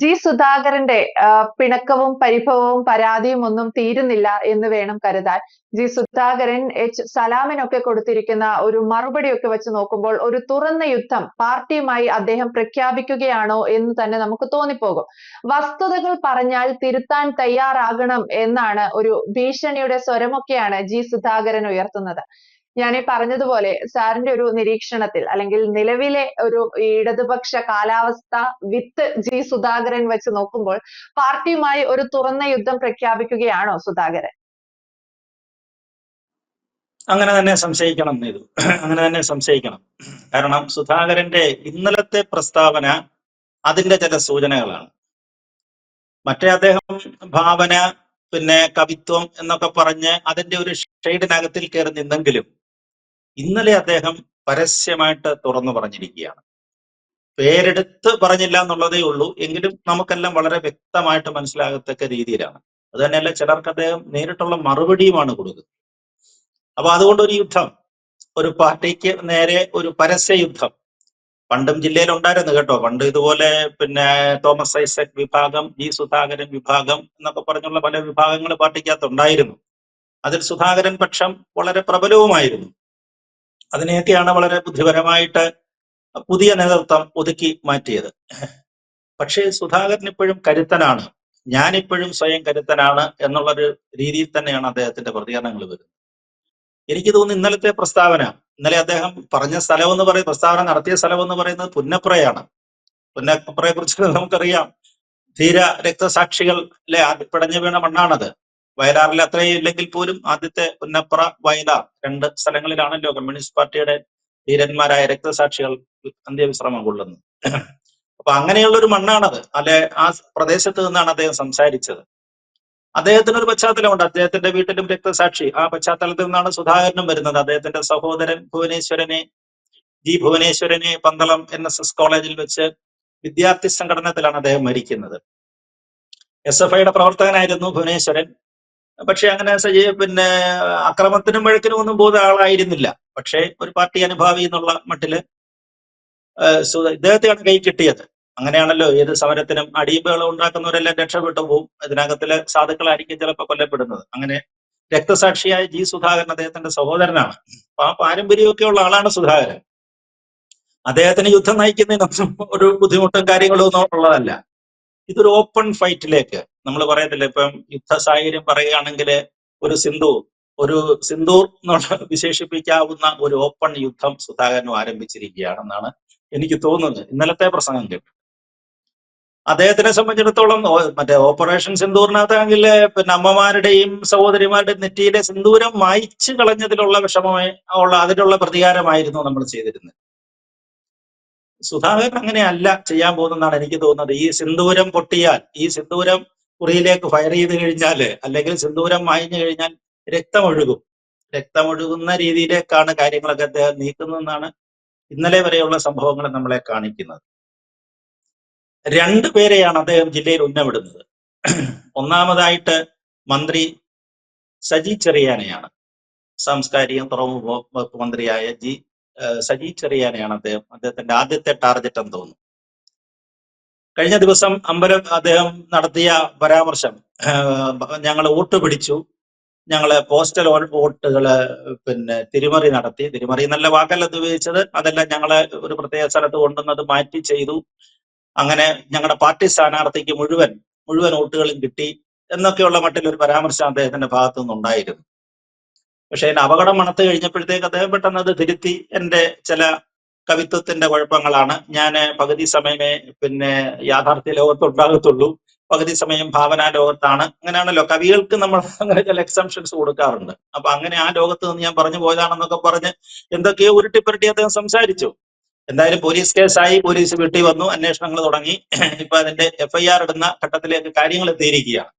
G സുധാകരന്റെ പിണക്കവും പരിഭവവും പരാതിയും ഒന്നും തീരുന്നില്ല എന്ന് വേണം കരുതാൻ. ജി സുധാകരൻ എച്ച് സലാമിനൊക്കെ കൊടുത്തിരിക്കുന്ന ഒരു മറുപടിയൊക്കെ വെച്ച് നോക്കുമ്പോൾ ഒരു തുറന്ന യുദ്ധം പാർട്ടിയുമായി അദ്ദേഹം പ്രഖ്യാപിക്കുകയാണോ എന്ന് തന്നെ നമുക്ക് തോന്നിപ്പോകും. വസ്തുതകൾ പറഞ്ഞാൽ തിരുത്താൻ തയ്യാറാകണം എന്നാണ് ഒരു ഭീഷണിയുടെ സ്വരമൊക്കെയാണ് ജി സുധാകരൻ ഉയർത്തുന്നത്. ഞാൻ പറഞ്ഞതുപോലെ സാറിന്റെ ഒരു നിരീക്ഷണത്തിൽ അല്ലെങ്കിൽ നിലവിലെ ഒരു ഇടതുപക്ഷ കാലാവസ്ഥ വിത്ത് ജി സുധാകരൻ വെച്ച് നോക്കുമ്പോൾ പാർട്ടിയുമായി ഒരു തുറന്ന യുദ്ധം പ്രഖ്യാപിക്കുകയാണോ സുധാകരൻ? അങ്ങനെ തന്നെ സംശയിക്കണം ഇത് അങ്ങനെ തന്നെ സംശയിക്കണം. കാരണം സുധാകരന്റെ ഇന്നലത്തെ പ്രസ്താവന അതിന്റെ ചില സൂചനകളാണ്. മറ്റേ അദ്ദേഹം ഭാവന പിന്നെ കവിത്വം എന്നൊക്കെ പറഞ്ഞ് അതിന്റെ ഒരു ഷെയ്ഡിനകത്തിൽ കയറി നിന്നെങ്കിലും ഇന്നലെ അദ്ദേഹം പരസ്യമായിട്ട് തുറന്നു പറഞ്ഞിരിക്കുകയാണ്. പേരെടുത്ത് പറഞ്ഞില്ല എന്നുള്ളതേ ഉള്ളൂ. എങ്കിലും നമുക്കെല്ലാം വളരെ വ്യക്തമായിട്ട് മനസ്സിലാകത്തക്ക രീതിയിലാണ്. അത് തന്നെയല്ല ചിലർക്ക് അദ്ദേഹം നേരിട്ടുള്ള മറുപടിയുമാണ് കൊടുക്കുന്നത്. അപ്പൊ അതുകൊണ്ട് ഒരു യുദ്ധം ഒരു പാർട്ടിക്ക് നേരെ ഒരു പരസ്യ യുദ്ധം. പണ്ടും ജില്ലയിൽ ഉണ്ടായിരുന്നു കേട്ടോ. പണ്ട് ഇതുപോലെ പിന്നെ തോമസ് ഐസക് വിഭാഗം ജി സുധാകരൻ വിഭാഗം എന്നൊക്കെ പറഞ്ഞുള്ള പല വിഭാഗങ്ങൾ പാർട്ടിക്കകത്ത് ഉണ്ടായിരുന്നു അതിൽ സുധാകരൻ പക്ഷം വളരെ പ്രബലവുമായിരുന്നു. അതിനെയൊക്കെയാണ് വളരെ ബുദ്ധിപരമായിട്ട് പുതിയ നേതൃത്വം ഒതുക്കി മാറ്റിയത്. പക്ഷേ സുധാകരൻ ഇപ്പോഴും കരുത്തനാണ്. ഞാനിപ്പോഴും സ്വയം കരുത്തനാണ് എന്നുള്ളൊരു രീതിയിൽ തന്നെയാണ് അദ്ദേഹത്തിന്റെ പ്രതികരണങ്ങൾ വരുന്നത്. എനിക്ക് തോന്നുന്നു ഇന്നലത്തെ പ്രസ്താവന ഇന്നലെ അദ്ദേഹം പറഞ്ഞ സ്ഥലം എന്ന് പറയുന്നത് പ്രസ്താവന നടത്തിയ സ്ഥലം എന്ന് പറയുന്നത് പുന്നപ്രയാണ്. പുന്നപ്രയെ കുറിച്ച് നമുക്കറിയാം. ധീര രക്തസാക്ഷികളിലെ പിടഞ്ഞു വീണ മണ്ണാണത്. വയലാറിൽ അത്രയും ഇല്ലെങ്കിൽ പോലും ആദ്യത്തെ പുന്നപ്ര വയലാർ രണ്ട് സ്ഥലങ്ങളിലാണല്ലോ കമ്മ്യൂണിസ്റ്റ് പാർട്ടിയുടെ ധീരന്മാരായ രക്തസാക്ഷികൾ അന്ത്യവിശ്രമം കൊള്ളുന്നത്. അപ്പൊ അങ്ങനെയുള്ള ഒരു മണ്ണാണത്. അല്ലെ ആ പ്രദേശത്ത് നിന്നാണ് അദ്ദേഹം സംസാരിച്ചത്. അദ്ദേഹത്തിന് ഒരു പശ്ചാത്തലമുണ്ട്. അദ്ദേഹത്തിന്റെ വീട്ടിലും രക്തസാക്ഷി. ആ പശ്ചാത്തലത്തിൽ നിന്നാണ് സുധാകരനും വരുന്നത്. അദ്ദേഹത്തിന്റെ സഹോദരൻ ഭുവനേശ്വരനെ ജി ഭുവനേശ്വരനെ പന്തളം എൻ എസ് എസ് കോളേജിൽ വെച്ച് വിദ്യാർത്ഥി സംഘടനത്തിലാണ് അദ്ദേഹം മരിക്കുന്നത്. എസ് എഫ് ഐയുടെ പ്രവർത്തകനായിരുന്നു ഭുവനേശ്വരൻ. പക്ഷെ അങ്ങനെ സജീവ പിന്നെ അക്രമത്തിനും വഴക്കിനും ഒന്നും പോകുന്ന ആളായിരുന്നില്ല. പക്ഷേ ഒരു പാർട്ടി അനുഭാവി എന്നുള്ള മട്ടിൽ ഇദ്ദേഹത്തെയാണ് കൈ കിട്ടിയത്. അങ്ങനെയാണല്ലോ ഏത് സമരത്തിനും അടിയമ്പുകളും ഉണ്ടാക്കുന്നവരെല്ലാം രക്ഷപ്പെട്ടു പോവും. ഇതിനകത്തിലെ സാധുക്കളായിരിക്കും ചിലപ്പോൾ കൊല്ലപ്പെടുന്നത്. അങ്ങനെ രക്തസാക്ഷിയായ ജി സുധാകരൻ അദ്ദേഹത്തിന്റെ സഹോദരനാണ്. അപ്പൊ ആ പാരമ്പര്യമൊക്കെ ഉള്ള ആളാണ് സുധാകരൻ. അദ്ദേഹത്തിന് യുദ്ധം നയിക്കുന്നതിനൊന്നും ഒരു ബുദ്ധിമുട്ടും കാര്യങ്ങളും ഒന്നും ഉള്ളതല്ല. ഇതൊരു ഓപ്പൺ ഫൈറ്റിലേക്ക് നമ്മൾ പറയത്തില്ല ഇപ്പം യുദ്ധ സാഹചര്യം പറയുകയാണെങ്കിൽ ഒരു സിന്ധു ഒരു സിന്ധൂർ എന്നുള്ള വിശേഷിപ്പിക്കാവുന്ന ഒരു ഓപ്പൺ യുദ്ധം സുധാകരനും ആരംഭിച്ചിരിക്കുകയാണെന്നാണ് എനിക്ക് തോന്നുന്നത്. ഇന്നലത്തെ പ്രസംഗം കേട്ടു. അദ്ദേഹത്തിനെ സംബന്ധിച്ചിടത്തോളം മറ്റേ ഓപ്പറേഷൻ സിന്ദൂറിനകത്താണെങ്കിൽ പിന്നെ അമ്മമാരുടെയും സഹോദരിമാരുടെയും നെറ്റിയിലെ സിന്ദൂരം മായിച്ചു കളഞ്ഞതിലുള്ള വിഷമമേ ഉള്ള അതിനുള്ള പ്രതികാരമായിരുന്നു നമ്മൾ ചെയ്തിരുന്നത്. സുധാകരൻ അങ്ങനെയല്ല ചെയ്യാൻ പോകുന്നതാണ് എനിക്ക് തോന്നുന്നത്. ഈ സിന്ദൂരം പൊട്ടിയാൽ ഈ സിന്ദൂരം കുറിയിലേക്ക് ഫയർ ചെയ്ത് കഴിഞ്ഞാൽ അല്ലെങ്കിൽ സിന്ദൂരം മായിഞ്ഞു കഴിഞ്ഞാൽ രക്തമൊഴുകും. രക്തമൊഴുകുന്ന രീതിയിലേക്കാണ് കാര്യങ്ങളൊക്കെ അദ്ദേഹം നീക്കുന്നതെന്നാണ് ഇന്നലെ വരെയുള്ള സംഭവങ്ങൾ നമ്മളെ കാണിക്കുന്നത്. രണ്ടു പേരെയാണ് അദ്ദേഹം ജില്ലയിൽ ഉന്നമിടുന്നത് ഒന്നാമതായിട്ട് മന്ത്രി സജി ചെറിയാനെയാണ്. സാംസ്കാരിക തുറമുഖ വകുപ്പ് മന്ത്രിയായ ജി സജി ചെറിയാനെയാണ് അദ്ദേഹം. അദ്ദേഹത്തിന്റെ ആദ്യത്തെ ടാർഗറ്റ് എന്ന് തോന്നുന്നു. കഴിഞ്ഞ ദിവസം അമ്പലം അദ്ദേഹം നടത്തിയ പരാമർശം ഞങ്ങൾ വോട്ട് പിടിച്ചു. ഞങ്ങൾ പോസ്റ്റൽ വോട്ടുകൾ പിന്നെ തിരിമറി നടത്തി. തിരിമറി നല്ല വാക്കല്ല ഉപയോഗിച്ചത്. അതെല്ലാം ഞങ്ങളെ ഒരു പ്രത്യേക സ്ഥലത്ത് കൊണ്ടുവന്നത് മാറ്റി ചെയ്തു. അങ്ങനെ ഞങ്ങളുടെ പാർട്ടി സ്ഥാനാർത്ഥിക്ക് മുഴുവൻ മുഴുവൻ വോട്ടുകളും കിട്ടി എന്നൊക്കെയുള്ള മട്ടിൽ ഒരു പരാമർശം അദ്ദേഹത്തിന്റെ ഭാഗത്തു നിന്നുണ്ടായിരുന്നു പക്ഷെ അതിന് അപകടം മണത്ത് കഴിഞ്ഞപ്പോഴത്തേക്ക് അദ്ദേഹം പെട്ടെന്ന് അത് തിരുത്തി. എന്റെ ചില കവിത്വത്തിന്റെ കുഴപ്പങ്ങളാണ്. ഞാൻ പകുതി സമയമേ പിന്നെ യാഥാർത്ഥ്യ ലോകത്തുണ്ടാകത്തുള്ളൂ പകുതി സമയം ഭാവനാ ലോകത്താണ്. അങ്ങനെയാണല്ലോ കവികൾക്ക് നമ്മൾ അങ്ങനെ ചില എക്സംഷൻസ് കൊടുക്കാറുണ്ട്. അപ്പൊ അങ്ങനെ ആ ലോകത്ത് നിന്ന് ഞാൻ പറഞ്ഞു പോയതാണെന്നൊക്കെ പറഞ്ഞ് എന്തൊക്കെയോ ഉരുട്ടിപ്പുരട്ടി അദ്ദേഹം സംസാരിച്ചു. എന്തായാലും പോലീസ് കേസായി പോലീസ് വീട്ടിൽ വന്നു അന്വേഷണങ്ങൾ തുടങ്ങി. ഇപ്പൊ അതിന്റെ എഫ്ഐആർ ഇടുന്ന ഘട്ടത്തിലേക്ക് കാര്യങ്ങൾ എത്തിയിരിക്കുകയാണ്.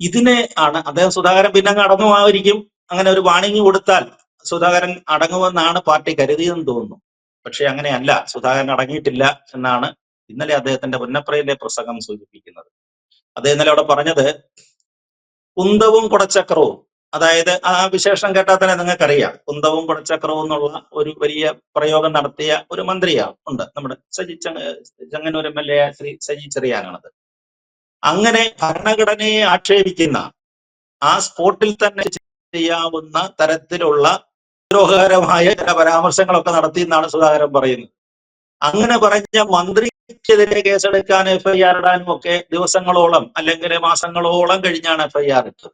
ഇതിനെ ആണ് അദ്ദേഹം സുധാകരൻ പിന്നെ അങ്ങ് അടങ്ങുമായിരിക്കും. അങ്ങനെ ഒരു വാണിംഗ് കൊടുത്താൽ സുധാകരൻ അടങ്ങുമെന്നാണ് പാർട്ടി കരുതിയെന്ന് തോന്നുന്നു. പക്ഷെ അങ്ങനെയല്ല. സുധാകരൻ അടങ്ങിയിട്ടില്ല എന്നാണ് ഇന്നലെ അദ്ദേഹത്തിന്റെ പുന്നപ്രയിലെ പ്രസംഗം സൂചിപ്പിക്കുന്നത്. അദ്ദേഹം ഇന്നലെ അവിടെ പറഞ്ഞത് കുന്തവും കുടച്ചക്രവും. അതായത് ആ വിശേഷം കേട്ടാൽ തന്നെ നിങ്ങൾക്കറിയാം. കുന്തവും കുടച്ചക്രവും എന്നുള്ള ഒരു വലിയ പ്രയോഗം നടത്തിയ ഒരു മന്ത്രിയാണ് ഉണ്ട്. നമ്മുടെ Saji ചങ്ങ- Chengannur M L A Shri Saji ചെറിയാനാണത്. അങ്ങനെ ഭരണഘടനയെ ആക്ഷേപിക്കുന്ന ആ സ്പോട്ടിൽ തന്നെ ചെയ്യാവുന്ന തരത്തിലുള്ള ദ്രോഹകരമായ ചില പരാമർശങ്ങളൊക്കെ നടത്തി എന്നാണ് സുധാകരൻ പറയുന്നത്. അങ്ങനെ പറഞ്ഞ മന്ത്രിക്കെതിരെ കേസെടുക്കാൻ എഫ്ഐആർ ഇടാനും ഒക്കെ ദിവസങ്ങളോളം അല്ലെങ്കിൽ മാസങ്ങളോളം കഴിഞ്ഞാണ് എഫ്ഐആർ ഇട്ടത്.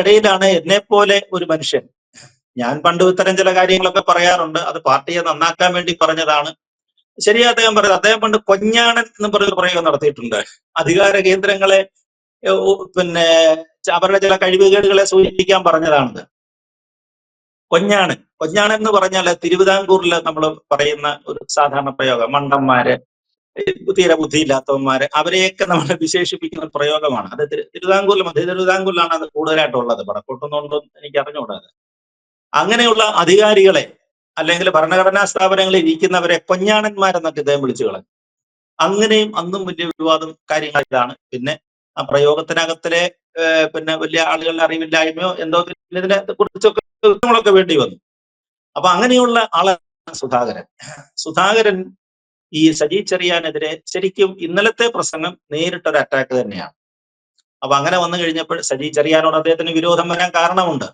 ഇടയിലാണ് എന്നെ പോലെ ഒരു മനുഷ്യൻ. ഞാൻ പണ്ട് ഇത്തരം ചില കാര്യങ്ങളൊക്കെ പറയാറുണ്ട്. അത് പാർട്ടിയെ നന്നാക്കാൻ വേണ്ടി പറഞ്ഞതാണ്. ശരിയാ അദ്ദേഹം പറയുന്നത് അദ്ദേഹം പണ്ട് കൊഞ്ഞാണൻ എന്ന് പറഞ്ഞൊരു പ്രയോഗം നടത്തിയിട്ടുണ്ട്. അധികാര കേന്ദ്രങ്ങളെ പിന്നെ അവരുടെ ചില കഴിവുകേടുകളെ സൂചിപ്പിക്കാൻ പറഞ്ഞതാണിത്. കൊഞ്ഞാണൻ കൊഞ്ഞാണ്. എന്ന് പറഞ്ഞാൽ തിരുവിതാംകൂറിൽ നമ്മൾ പറയുന്ന ഒരു സാധാരണ പ്രയോഗം. മണ്ടന്മാര് തീരെ ബുദ്ധിയില്ലാത്തവന്മാര് അവരെയൊക്കെ നമ്മൾ വിശേഷിപ്പിക്കുന്ന പ്രയോഗമാണ്. അത് തിരു- തിരുവിതാംകൂറിൽ മധ്യ തിരുവിതാംകൂറിലാണ് അത് കൂടുതലായിട്ടുള്ളത്. വടക്കോട്ടൊന്നും എനിക്ക് അറിഞ്ഞുകൂടാതെ. അങ്ങനെയുള്ള അധികാരികളെ അല്ലെങ്കിൽ ഭരണഘടനാ സ്ഥാപനങ്ങളിൽ ഇരിക്കുന്നവരെ കൊഞ്ഞാണന്മാരെന്നൊക്കെ ഇദ്ദേഹം വിളിച്ചു കളഞ്ഞു. അങ്ങനെയും അന്നും വലിയ വിവാദം കാര്യങ്ങൾ ഇതാണ്. പിന്നെ ആ പ്രയോഗത്തിനകത്തിലെ പിന്നെ വലിയ ആളുകളുടെ അറിവില്ലായ്മയോ എന്തോ ഇതിനെ കുറിച്ചൊക്കെ കൃത്യങ്ങളൊക്കെ വേണ്ടി വന്നു. അപ്പൊ അങ്ങനെയുള്ള ആളാണ് സുധാകരൻ. സുധാകരൻ ഈ സജി ചെറിയാനെതിരെ ശരിക്കും ഇന്നലത്തെ പ്രസംഗം നേരിട്ടൊരു അറ്റാക്ക് തന്നെയാണ്. അപ്പൊ അങ്ങനെ വന്നു കഴിഞ്ഞപ്പോൾ സജി ചെറിയാനോട് അദ്ദേഹത്തിന് വിരോധം വരാൻ കാരണമുണ്ട്.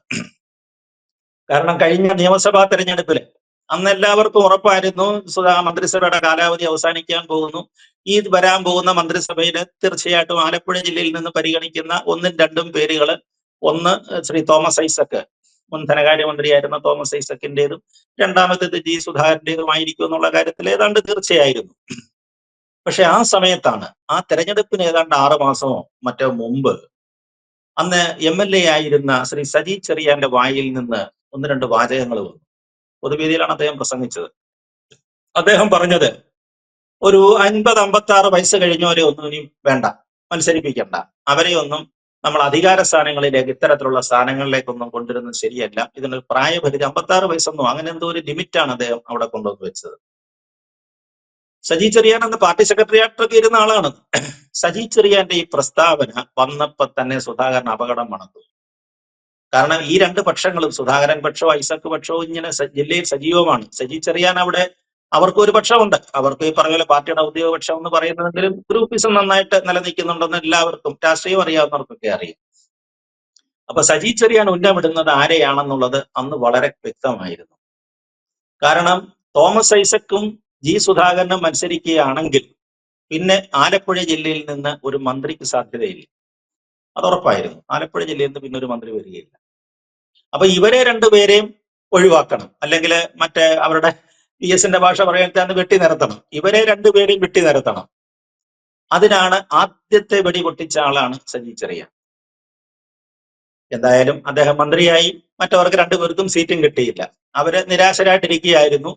കാരണം കഴിഞ്ഞ നിയമസഭാ തെരഞ്ഞെടുപ്പിൽ അന്ന് എല്ലാവർക്കും ഉറപ്പായിരുന്നു സുധാ മന്ത്രിസഭയുടെ കാലാവധി അവസാനിക്കാൻ പോകുന്നു. ഈ വരാൻ പോകുന്ന മന്ത്രിസഭയിൽ തീർച്ചയായിട്ടും ആലപ്പുഴ ജില്ലയിൽ നിന്ന് പരിഗണിക്കുന്ന ഒന്നും രണ്ടും പേരുകൾ ഒന്ന് ശ്രീ തോമസ് ഐസക്ക് മുൻ ധനകാര്യമന്ത്രിയായിരുന്ന തോമസ് ഐസക്കിന്റേതും രണ്ടാമത്തേത് ജി സുധാകരന്റേതുമായിരിക്കും എന്നുള്ള കാര്യത്തിൽ ഏതാണ്ട് തീർച്ചയായിരുന്നു. പക്ഷെ ആ സമയത്താണ് ആ തെരഞ്ഞെടുപ്പിന് ഏതാണ്ട് ആറു മാസമോ മറ്റോ മുമ്പ് അന്ന് എം എൽ എ ആയിരുന്ന ശ്രീ സജി ചെറിയാന്റെ വായിൽ നിന്ന് ഒന്ന് രണ്ട് വാചകങ്ങൾ വന്നു. പൊതുവേദിയിലാണ് അദ്ദേഹം പ്രസംഗിച്ചത്. അദ്ദേഹം പറഞ്ഞത് ഒരു അൻപത് അമ്പത്തി ആറ് വയസ്സ് കഴിഞ്ഞവരെ ഒന്നും ഇനി വേണ്ട മത്സരിപ്പിക്കണ്ട. അവരെ ഒന്നും നമ്മൾ അധികാര സ്ഥാനങ്ങളിലേക്ക് ഇത്തരത്തിലുള്ള സ്ഥാനങ്ങളിലേക്കൊന്നും കൊണ്ടുവരുന്നത് ശരിയല്ല. ഇതിന് പ്രായപരിധി അമ്പത്തി ആറ് വയസ്സൊന്നും അങ്ങനെ എന്തോ ഒരു ലിമിറ്റാണ് അദ്ദേഹം അവിടെ കൊണ്ടുവന്ന് വെച്ചത്. സജി ചെറിയാൻ അന്ന് പാർട്ടി സെക്രട്ടറിയായിട്ടൊക്കെ ഇരുന്ന ആളാണ്. സജി ചെറിയാന്റെ ഈ പ്രസ്താവന വന്നപ്പോ തന്നെ സുധാകരൻ അപകടം മണത്തു കാരണം ഈ രണ്ട് പക്ഷങ്ങളും സുധാകരൻ പക്ഷവും ഐസക് പക്ഷവും ഇങ്ങനെ ജില്ലയിൽ സജീവമാണ്. സജി ചെറിയാൻ അവിടെ അവർക്ക് ഒരു പക്ഷമുണ്ട് അവർക്ക് ഈ പറഞ്ഞ പോലെ പാർട്ടിയുടെ ഔദ്യോഗിക പക്ഷം എന്ന് പറയുന്നതെങ്കിലും ഗ്രൂപ്പിസം നന്നായിട്ട് നിലനിൽക്കുന്നുണ്ടെന്ന് എല്ലാവർക്കും രാഷ്ട്രീയം അറിയാവുന്നവർക്കൊക്കെ അറിയാം. അപ്പൊ സജി ചെറിയാൻ ഉന്നമിടുന്നത് ആരെയാണെന്നുള്ളത് അന്ന് വളരെ വ്യക്തമായിരുന്നു. കാരണം തോമസ് ഐസക്കും ജി സുധാകരനും മത്സരിക്കുകയാണെങ്കിൽ പിന്നെ ആലപ്പുഴ ജില്ലയിൽ നിന്ന് ഒരു മന്ത്രിക്ക് സാധ്യതയില്ല. അത് ഉറപ്പായിരുന്നു. ആലപ്പുഴ ജില്ലയിൽ നിന്ന് പിന്നെ ഒരു മന്ത്രി വരികയില്ല. അപ്പൊ ഇവരെ രണ്ടുപേരെയും ഒഴിവാക്കണം. അല്ലെങ്കിൽ മറ്റേ അവരുടെ പി എസിന്റെ ഭാഷ പറയാൻ വെട്ടി നിരത്തണം. ഇവരെ രണ്ടുപേരെയും വെട്ടി നിരത്തണം. അതിനാണ് ആദ്യത്തെ വെടി പൊട്ടിച്ച ആളാണ് സജി ചെറിയ. എന്തായാലും അദ്ദേഹം മന്ത്രിയായി മറ്റവർക്ക് രണ്ടുപേർക്കും സീറ്റും കിട്ടിയില്ല. അവർ നിരാശരായിട്ടിരിക്കുകയായിരുന്നു.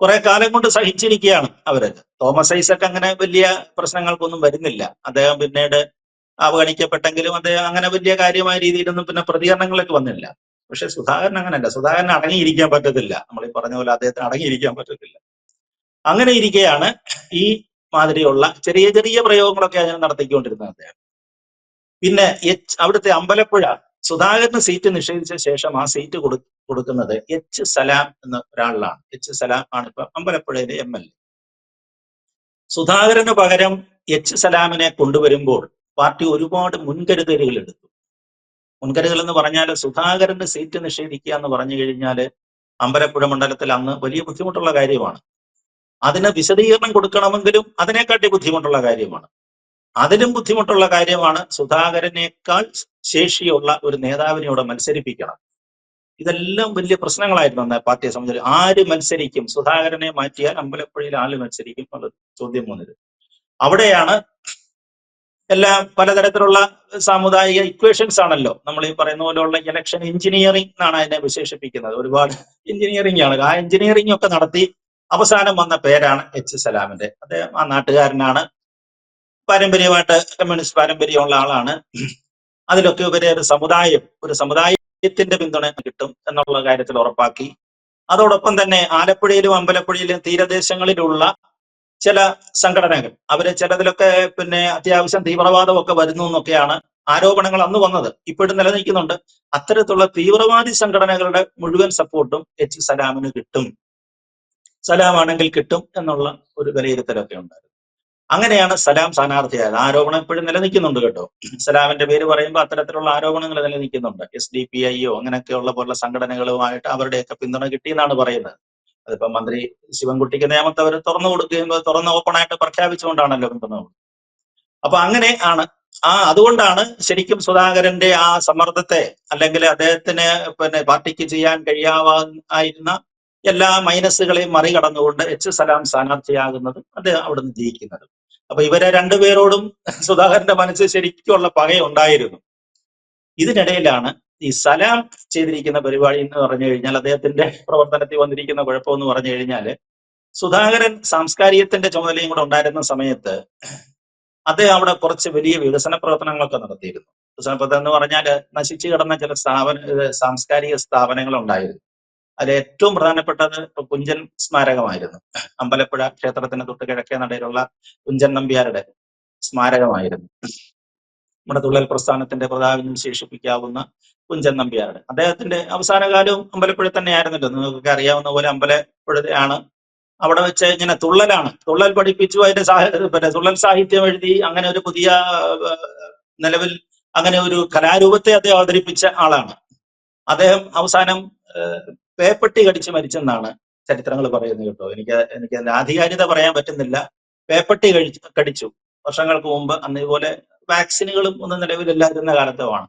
കുറെ കാലം കൊണ്ട് സഹിച്ചിരിക്കുകയാണ് അവർ. തോമസ് ഐസക് അങ്ങനെ വലിയ പ്രശ്നങ്ങൾക്കൊന്നും വരുന്നില്ല. അദ്ദേഹം പിന്നീട് അവഗണിക്കപ്പെട്ടെങ്കിലും അദ്ദേഹം അങ്ങനെ വലിയ കാര്യമായ രീതിയിലൊന്നും പിന്നെ പ്രതികരണങ്ങളൊക്കെ വന്നില്ല. പക്ഷെ സുധാകരൻ അങ്ങനെയല്ല. സുധാകരൻ അടങ്ങിയിരിക്കാൻ പറ്റത്തില്ല. നമ്മൾ ഈ പറഞ്ഞ പോലെ അദ്ദേഹത്തിന് അടങ്ങിയിരിക്കാൻ പറ്റത്തില്ല. അങ്ങനെ ഇരിക്കെയാണ് ഈ മാതിരിയുള്ള ചെറിയ ചെറിയ പ്രയോഗങ്ങളൊക്കെ അതിനെ നടത്തിക്കൊണ്ടിരുന്നത് അദ്ദേഹം. പിന്നെ എച്ച് അവിടുത്തെ അമ്പലപ്പുഴ സുധാകരന് സീറ്റ് നിഷേധിച്ച ശേഷം ആ സീറ്റ് കൊടു കൊടുക്കുന്നത് എച്ച് സലാം എന്ന ഒരാളിലാണ്. എച്ച് സലാം ആണ് ഇപ്പൊ അമ്പലപ്പുഴയിലെ എം എൽ എ. സുധാകരന് പകരം എച്ച് സലാമിനെ കൊണ്ടുവരുമ്പോൾ പാർട്ടി ഒരുപാട് മുൻകരുതലുകൾ എടുത്തു. മുൻകരുതൽ എന്ന് പറഞ്ഞാൽ സുധാകരന്റെ സീറ്റ് നിഷേധിക്കുക എന്ന് പറഞ്ഞു കഴിഞ്ഞാൽ അമ്പലപ്പുഴ മണ്ഡലത്തിൽ അന്ന് വലിയ ബുദ്ധിമുട്ടുള്ള കാര്യമാണ്. അതിന് വിശദീകരണം കൊടുക്കണമെങ്കിലും അതിനെക്കാട്ടി ബുദ്ധിമുട്ടുള്ള കാര്യമാണ്. അതിലും ബുദ്ധിമുട്ടുള്ള കാര്യമാണ് സുധാകരനേക്കാൾ ശേഷിയുള്ള ഒരു നേതാവിനെ മത്സരിപ്പിക്കണം. ഇതെല്ലാം വലിയ പ്രശ്നങ്ങളായിരുന്നു പാർട്ടിയെ സംബന്ധിച്ച്. ആര് മത്സരിക്കും? സുധാകരനെ മാറ്റിയാൽ അമ്പലപ്പുഴയിൽ ആര് മത്സരിക്കും എന്നുള്ള ചോദ്യം വന്നത്. അവിടെയാണ് എല്ലാം പലതരത്തിലുള്ള സാമുദായിക ഇക്വേഷൻസ് ആണല്ലോ. നമ്മൾ ഈ പറയുന്ന പോലെയുള്ള ഇലക്ഷൻ എഞ്ചിനീയറിംഗ് എന്നാണ് അതിനെ വിശേഷിപ്പിക്കുന്നത്. ഒരുപാട് എഞ്ചിനീയറിംഗ് ആണ്. ആ എഞ്ചിനീയറിംഗ് ഒക്കെ നടത്തി അവസാനം വന്ന പേരാണ് എച്ച് സലാമിന്റെ. അദ്ദേഹം ആ നാട്ടുകാരനാണ്. പാരമ്പര്യമായിട്ട് കമ്മ്യൂണിസ്റ്റ് പാരമ്പര്യമുള്ള ആളാണ്. അതിലൊക്കെ ഉപരി ഒരു സമുദായം ഒരു സമുദായത്തിന്റെ പിന്തുണ കിട്ടും എന്നുള്ള കാര്യത്തിൽ ഉറപ്പാക്കി. അതോടൊപ്പം തന്നെ ആലപ്പുഴയിലും അമ്പലപ്പുഴയിലും തീരദേശങ്ങളിലുള്ള ചില സംഘടനകൾ. അവർ ചിലതിലൊക്കെ പിന്നെ അത്യാവശ്യം തീവ്രവാദമൊക്കെ വരുന്നു എന്നൊക്കെയാണ് ആരോപണങ്ങൾ അന്ന് വന്നത്. ഇപ്പോഴും നിലനിൽക്കുന്നുണ്ട്. അത്തരത്തിലുള്ള തീവ്രവാദി സംഘടനകളുടെ മുഴുവൻ സപ്പോർട്ടും എച്ച് സലാമിന് കിട്ടും. സലാമാണെങ്കിൽ കിട്ടും എന്നുള്ള ഒരു വിലയിരുത്തലൊക്കെ ഉണ്ടായിരുന്നു. അങ്ങനെയാണ് സലാം സ്ഥാനാർത്ഥിയായത്. ആരോപണം ഇപ്പോഴും നിലനിൽക്കുന്നുണ്ട് കേട്ടോ. സലാമിന്റെ പേര് പറയുമ്പോൾ അത്തരത്തിലുള്ള ആരോപണങ്ങൾ നിലനിൽക്കുന്നുണ്ട്. എസ് ഡി പി ഐയോ അങ്ങനെയൊക്കെയുള്ള പോലുള്ള സംഘടനകളുമായിട്ട് അവരുടെയൊക്കെ പിന്തുണ കിട്ടിയെന്നാണ് പറയുന്നത്. അതിപ്പോ മന്ത്രി ശിവൻകുട്ടിക്ക് നിയമത്തെ അവർ തുറന്നു കൊടുക്കുകയും തുറന്ന് ഓപ്പൺ ആയിട്ട് പ്രഖ്യാപിച്ചുകൊണ്ടാണല്ലോ കൊടുത്തത്. അപ്പൊ അങ്ങനെ ആണ്. ആ അതുകൊണ്ടാണ് ശരിക്കും സുധാകരന്റെ ആ സമ്മർദ്ദത്തെ അല്ലെങ്കിൽ അദ്ദേഹത്തിന് പിന്നെ പാർട്ടിക്ക് ചെയ്യാൻ കഴിയാവായിരുന്ന എല്ലാ മൈനസുകളെയും മറികടന്നുകൊണ്ട് എച്ച് സലാം സ്ഥാനാർത്ഥിയാകുന്നത് അദ്ദേഹം അവിടുന്ന് ജയിക്കുന്നത്. അപ്പൊ ഇവരെ രണ്ടുപേരോടും സുധാകരന്റെ മനസ്സിൽ ശരിക്കുള്ള പകയുണ്ടായിരുന്നു. ഇതിനിടയിലാണ് ഈ സലാം ചെയ്തിരിക്കുന്ന പരിപാടി എന്ന് പറഞ്ഞു കഴിഞ്ഞാൽ അദ്ദേഹത്തിന്റെ പ്രവർത്തനത്തിൽ വന്നിരിക്കുന്ന കുഴപ്പമെന്ന് പറഞ്ഞു കഴിഞ്ഞാൽ സുധാകരൻ സാംസ്കാരികത്തിന്റെ ചുമതലയും കൂടെ ഉണ്ടായിരുന്ന സമയത്ത് അദ്ദേഹം അവിടെ കുറച്ച് വലിയ വികസന പ്രവർത്തനങ്ങളൊക്കെ നടത്തിയിരുന്നു. വികസന പ്രവർത്തനം എന്ന് പറഞ്ഞാൽ നശിച്ചു കിടന്ന ചില സ്ഥാപന സാംസ്കാരിക സ്ഥാപനങ്ങൾ ഉണ്ടായിരുന്നു അതിൽ ഏറ്റവും പ്രധാനപ്പെട്ടത് കുഞ്ചൻ സ്മാരകമായിരുന്നു. അമ്പലപ്പുഴ ക്ഷേത്രത്തിന് തൊട്ട് കിഴക്കേ നടയിലുള്ള കുഞ്ചൻ നമ്പ്യാരുടെ സ്മാരകമായിരുന്നു. നമ്മുടെ തുള്ളൽ പ്രസ്ഥാനത്തിന്റെ പ്രതാപനം ശേഷിപ്പിക്കാവുന്ന കുഞ്ചൻ നമ്പ്യാരുടെ. അദ്ദേഹത്തിന്റെ അവസാന കാലവും അമ്പലപ്പുഴ തന്നെയായിരുന്നല്ലോ. നിങ്ങൾക്ക് അറിയാവുന്ന പോലെ അമ്പലപ്പുഴയാണ് അവിടെ വെച്ച് ഇങ്ങനെ തുള്ളലാണ്. തുള്ളൽ പഠിപ്പിച്ചു അതിന്റെ പിന്നെ തുള്ളൽ സാഹിത്യം എഴുതി അങ്ങനെ ഒരു പുതിയ നിലവിൽ അങ്ങനെ ഒരു കലാരൂപത്തെ അദ്ദേഹം അവതരിപ്പിച്ച ആളാണ്. അദ്ദേഹം അവസാനം പേപ്പട്ടി കടിച്ച് മരിച്ചെന്നാണ് ചരിത്രങ്ങൾ പറയുന്നത് കേട്ടോ. എനിക്ക് എനിക്ക് അതിന്റെ ആധികാരികത പറയാൻ പറ്റുന്നില്ല. പേപ്പട്ടി കഴിച്ചു കടിച്ചു. വർഷങ്ങൾക്ക് മുമ്പ് അന്ന് ഇതുപോലെ വാക്സിനുകളും ഒന്നും നിലവിലില്ലാതിരുന്ന കാലത്തുമാണ്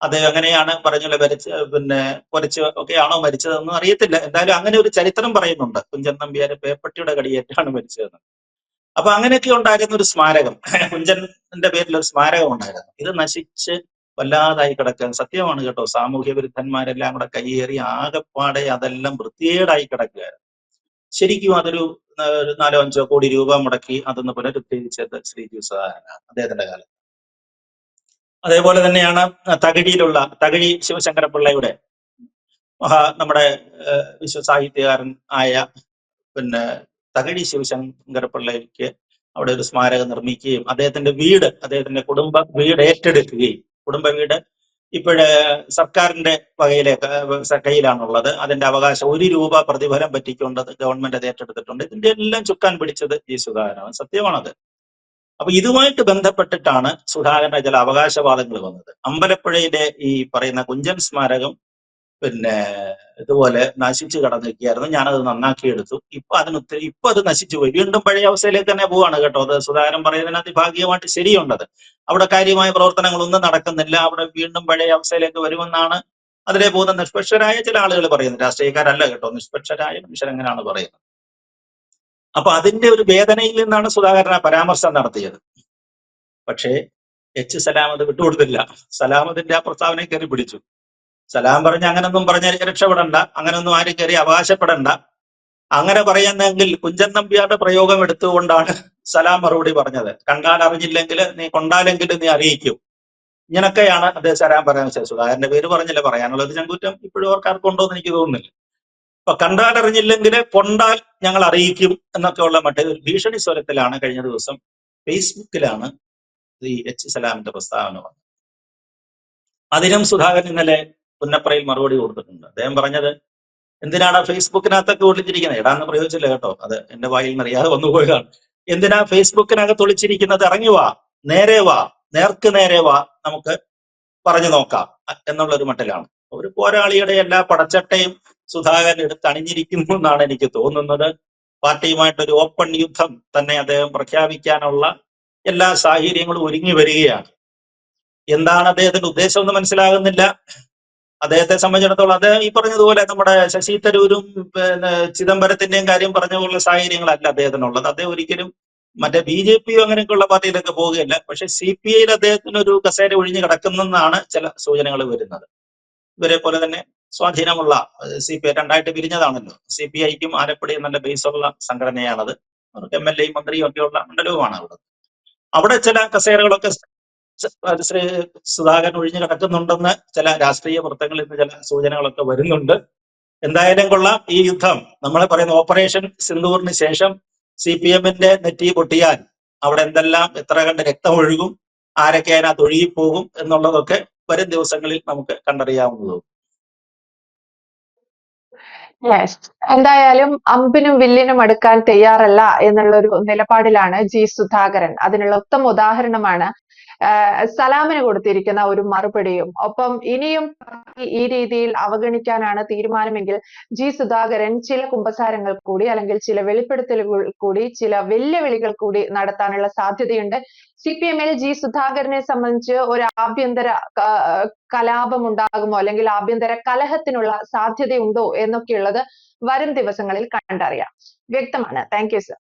അത് എങ്ങനെയാണ് പറഞ്ഞുള്ള വരച്ച് പിന്നെ കുറച്ച് ഒക്കെയാണോ മരിച്ചതെന്നും അറിയത്തില്ല. എന്തായാലും അങ്ങനെ ഒരു ചരിത്രം പറയുന്നുണ്ട്. കുഞ്ചൻ നമ്പ്യാര് പേപ്പട്ടിയുടെ കടിയേറ്റാണ് മരിച്ചതെന്ന്. അപ്പൊ അങ്ങനെയൊക്കെ ഉണ്ടായിരുന്ന ഒരു സ്മാരകം കുഞ്ചന്റെ പേരിൽ ഒരു സ്മാരകം ഉണ്ടായിരുന്നു. ഇത് നശിച്ച് വല്ലാതായി കിടക്കാൻ സത്യമാണ് കേട്ടോ. സാമൂഹ്യ വിരുദ്ധന്മാരെല്ലാം കൂടെ കയ്യേറി ആകെപ്പാടെ അതെല്ലാം വൃത്തികേടായി കിടക്കുകയായിരുന്നു. ശരിക്കും അതൊരു നാലോ അഞ്ചോ കോടി രൂപ മുടക്കി അതൊന്ന് പുനരുദ്ധരിച്ചത് ശ്രീജു സദാനന്ദനാണ് അദ്ദേഹത്തിന്റെ കാലത്ത്. അതേപോലെ തന്നെയാണ് തകഴിയിലുള്ള തകഴി ശിവശങ്കരപിള്ളയുടെ മഹാ നമ്മുടെ വിശ്വ വിശ്വസാഹിത്യകാരൻ ആയ പിന്നെ തകഴി ശിവശങ്കരപിള്ളയ്ക്ക് അവിടെ ഒരു സ്മാരകം നിർമ്മിക്കുകയും അദ്ദേഹത്തിന്റെ വീട് അദ്ദേഹത്തിന്റെ കുടുംബ വീട് ഏറ്റെടുക്കുകയും കുടുംബ വീട് ഇപ്പോഴ് സർക്കാരിന്റെ വകയിലെ കയ്യിലാണുള്ളത്. അതിന്റെ അവകാശം ഒരു രൂപ പ്രതിഫലം പറ്റിക്കൊണ്ട് ഗവൺമെന്റ് അത് ഏറ്റെടുത്തിട്ടുണ്ട്. ഇതിന്റെ എല്ലാം ചുക്കാൻ പിടിച്ചത് ഈ സുധാകരനാണ് സത്യമാണത്. അപ്പൊ ഇതുമായിട്ട് ബന്ധപ്പെട്ടിട്ടാണ് സുധാകരന്റെ ചില അവകാശവാദങ്ങൾ വന്നത്. അമ്പലപ്പുഴയിലെ ഈ പറയുന്ന കുഞ്ചൻ സ്മാരകം പിന്നെ ഇതുപോലെ നശിച്ചു കടന്നിരിക്കുകയായിരുന്നു. ഞാനത് നന്നാക്കിയെടുത്തു ഇപ്പൊ അതിന് ഒത്തിരി ഇപ്പൊ അത് നശിച്ചു പോയി. വീണ്ടും പഴയ അവസ്ഥയിലേക്ക് തന്നെ പോവാണ് കേട്ടോ. അത് സുധാകരൻ പറയുന്നതിനകത്ത് ഭാഗികമായിട്ട് ശരിയുണ്ടത്. അവിടെ കാര്യമായ പ്രവർത്തനങ്ങളൊന്നും നടക്കുന്നില്ല. അവിടെ വീണ്ടും പഴയ അവസ്ഥയിലേക്ക് വരുമെന്നാണ് അതിലെ പോകുന്ന നിഷ്പക്ഷരായ ചില ആളുകൾ പറയുന്നത്. രാഷ്ട്രീയക്കാരല്ല കേട്ടോ. നിഷ്പക്ഷരായ മനുഷ്യർ പറയുന്നത്. അപ്പൊ അതിന്റെ ഒരു വേദനയിൽ നിന്നാണ് സുധാകരൻ ആ പരാമർശം നടത്തിയത്. പക്ഷേ എച്ച് സലാം അത് വിട്ടുകൊടുത്തില്ല. സലാമതിന്റെ ആ പ്രസ്താവനയെ കയറി പിടിച്ചു. സലാം പറഞ്ഞ് അങ്ങനൊന്നും പറഞ്ഞ് രക്ഷപ്പെടണ്ട അങ്ങനൊന്നും ആരും കയറി അവകാശപ്പെടണ്ട. അങ്ങനെ പറയുന്നെങ്കിൽ കുഞ്ചൻ നമ്പ്യാരുടെ പ്രയോഗം എടുത്തുകൊണ്ടാണ് സലാം മറുപടി പറഞ്ഞത്. കണ്ടാൽ അറിഞ്ഞില്ലെങ്കിൽ നീ കൊണ്ടാലെങ്കിൽ നീ അറിയിക്കൂ. ഇങ്ങനൊക്കെയാണ് അദ്ദേഹം സലാം പറയാൻ സുധാകരന്റെ പേര് പറഞ്ഞില്ല പറയാനുള്ളത്. ചങ്കൂറ്റം ഇപ്പോഴും അവർക്ക് ആർക്കുണ്ടോ എന്ന് എനിക്ക് തോന്നുന്നില്ല. അപ്പൊ കണ്ടാൽ അറിഞ്ഞില്ലെങ്കിൽ കൊണ്ടാൽ ഞങ്ങൾ അറിയിക്കും എന്നൊക്കെ ഉള്ള മറ്റേ ഒരു ഭീഷണി സ്വരത്തിലാണ് കഴിഞ്ഞ ദിവസം ഫേസ്ബുക്കിലാണ് ഈ എച്ച് സലാമിന്റെ പ്രസ്താവന വന്നത്. അതിനും സുധാകരൻ ഇന്നലെ പുന്നപ്രയിൽ മറുപടി കൊടുത്തിട്ടുണ്ട്. അദ്ദേഹം പറഞ്ഞത് എന്തിനാണ് ഫേസ്ബുക്കിനകത്തൊക്കെ ഒളിച്ചിരിക്കുന്നത്? എടാന്ന് പ്രയോഗിച്ചില്ല കേട്ടോ. അത് എന്റെ വായിൽ നിന്ന് അറിയാതെ വന്നു പോയതാണ്. എന്തിനാ ഫേസ്ബുക്കിനകത്ത് ഒളിച്ചിരിക്കുന്നത്? ഇറങ്ങി വാ. നേരെ വാ. നേർക്ക് നേരെ വാ. നമുക്ക് പറഞ്ഞു നോക്കാം എന്നുള്ളൊരു മട്ടിലാണ്. ഒരു പോരാളിയുടെ എല്ലാ പടച്ചട്ടയും സുധാകരൻ എടുത്ത് അണിഞ്ഞിരിക്കുന്നു എന്നാണ് എനിക്ക് തോന്നുന്നത്. പാർട്ടിയുമായിട്ട് ഒരു ഓപ്പൺ യുദ്ധം തന്നെ അദ്ദേഹം പ്രഖ്യാപിക്കാനുള്ള എല്ലാ സാഹചര്യങ്ങളും ഒരുങ്ങി വരികയാണ്. എന്താണ് അദ്ദേഹത്തിന്റെ ഉദ്ദേശം എന്ന് മനസ്സിലാകുന്നില്ല. അദ്ദേഹത്തെ സംബന്ധിച്ചിടത്തോളം അദ്ദേഹം ഈ പറഞ്ഞതുപോലെ നമ്മുടെ ശശി തരൂരും പിന്നെ ചിദംബരത്തിന്റെയും കാര്യം പറഞ്ഞ പോലുള്ള സാഹചര്യങ്ങളല്ല അദ്ദേഹത്തിനുള്ളത്. അദ്ദേഹം ഒരിക്കലും മറ്റേ ബി ജെ പിയോ അങ്ങനെയൊക്കെയുള്ള പാർട്ടിയിലൊക്കെ പോവുകയില്ല. പക്ഷെ സി പി ഐയിൽ അദ്ദേഹത്തിന് ഒരു കസേര ഒഴിഞ്ഞു കിടക്കുന്നെന്നാണ് ചില സൂചനകൾ വരുന്നത്. ഇവരെ പോലെ തന്നെ സ്വാധീനമുള്ള സി പി ഐ രണ്ടായിട്ട് പിരിഞ്ഞതാണല്ലോ. സി പി ഐക്കും ആലപ്പുഴയും നല്ല ബേസുള്ള സംഘടനയാണത്. അവർക്ക് എം എൽ എയും മന്ത്രിയും ഒക്കെയുള്ള മണ്ഡലവുമാണ് അവിടെ. അവിടെ ചില കസേരകളൊക്കെ ശ്രീ സുധാകരൻ ഒഴിഞ്ഞു കിടക്കുന്നുണ്ടെന്ന് ചില രാഷ്ട്രീയ വൃത്തങ്ങളിൽ നിന്ന് ചില സൂചനകളൊക്കെ വരുന്നുണ്ട്. എന്തായാലും കൊള്ളാം. ഈ യുദ്ധം നമ്മൾ പറയുന്ന ഓപ്പറേഷൻ സിന്ദൂറിന് ശേഷം സി പി എമ്മിന്റെ നെറ്റി പൊട്ടിയാൽ അവിടെ എന്തെല്ലാം എത്ര കണ്ട് രക്തം ഒഴുകും ആരൊക്കെ അതിനകത്ത് ഒഴുകിപ്പോകും എന്നുള്ളതൊക്കെ വരും ദിവസങ്ങളിൽ നമുക്ക് കണ്ടറിയാവുന്നതും. എന്തായാലും അമ്പിനും വില്ലിനും അടുക്കാൻ തയ്യാറല്ല എന്നുള്ള ഒരു നിലപാടിലാണ് ജി സുധാകരൻ. അതിനുള്ള ഉത്തമ ഉദാഹരണമാണ് സലാമിന് കൊടുത്തിരിക്കുന്ന ഒരു മറുപടിയും. ഒപ്പം ഇനിയും ഈ- രീതിയിൽ അവഗണിക്കാനാണ് തീരുമാനമെങ്കിൽ ജി സുധാകരൻ ചില കുമ്പസാരങ്ങൾ കൂടി അല്ലെങ്കിൽ ചില വെളിപ്പെടുത്തലുകൾ കൂടി ചില വെല്ലുവിളികൾ കൂടി നടത്താനുള്ള സാധ്യതയുണ്ട്. സി പി എമ്മിൽ ജി സുധാകരനെ സംബന്ധിച്ച് ഒരു ആഭ്യന്തര കലാപം ഉണ്ടാകുമോ അല്ലെങ്കിൽ ആഭ്യന്തര കലഹത്തിനുള്ള സാധ്യതയുണ്ടോ എന്നൊക്കെയുള്ളത് വരും ദിവസങ്ങളിൽ കണ്ടറിയാം. വ്യക്തമാണ്. Thank you sir.